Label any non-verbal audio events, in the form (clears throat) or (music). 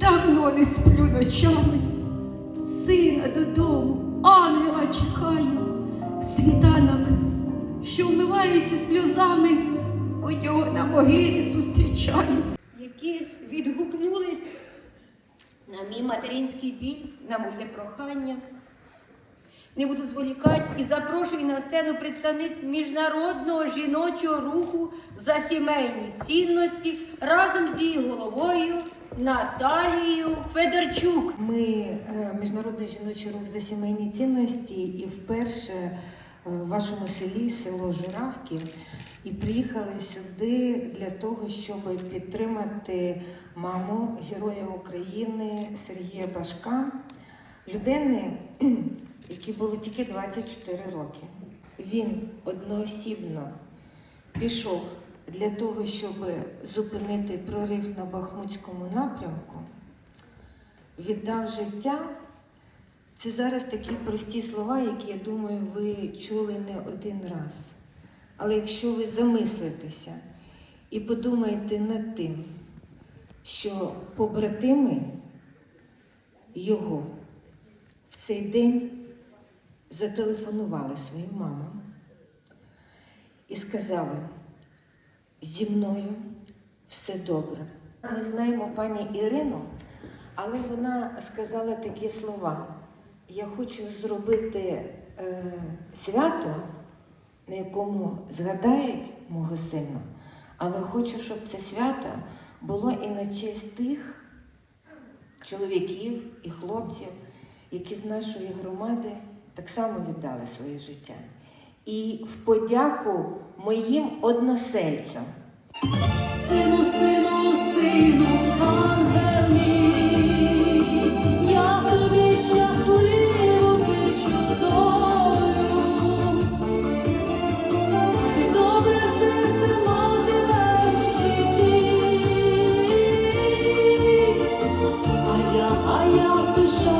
давно не сплю ночами. Сина додому, ангела чекаю, світанок, що вмивається сльозами, у нього на могилі зустрічаю. які відгукнулись на мій материнський біль, на моє прохання. Не буду зволікати і запрошую на сцену представниць міжнародного жіночого руху за сімейні цінності разом з її головою Наталією Федорчук. Ми е, міжнародний жіночий рух за сімейні цінності і вперше е, в вашому селі, село Журавки, і приїхали сюди для того, щоб підтримати маму Героя України Сергія Башка, людини, (clears throat) якій було тільки 24 роки. Він одноосібно пішов для того, щоб зупинити прорив на Бахмутському напрямку віддав життя. Це зараз такі прості слова, які, я думаю, ви чули не один раз. Але якщо ви замислитеся і подумаєте над тим, що побратими його в цей день зателефонували своїм мамам і сказали, зі мною все добре. Ми знаємо пані Ірину, але вона сказала такі слова: Я хочу зробити е, свято, на якому згадають мого сина, але хочу, щоб це свято було і на честь тих чоловіків і хлопців, які з нашої громади так само віддали своє життя. І в подяку моїм односельцям. Сину, сину, сину, ангел мій, я тобі щасливу зичу долю. Добре серце матимеш в житті, а я, а я пишатимусь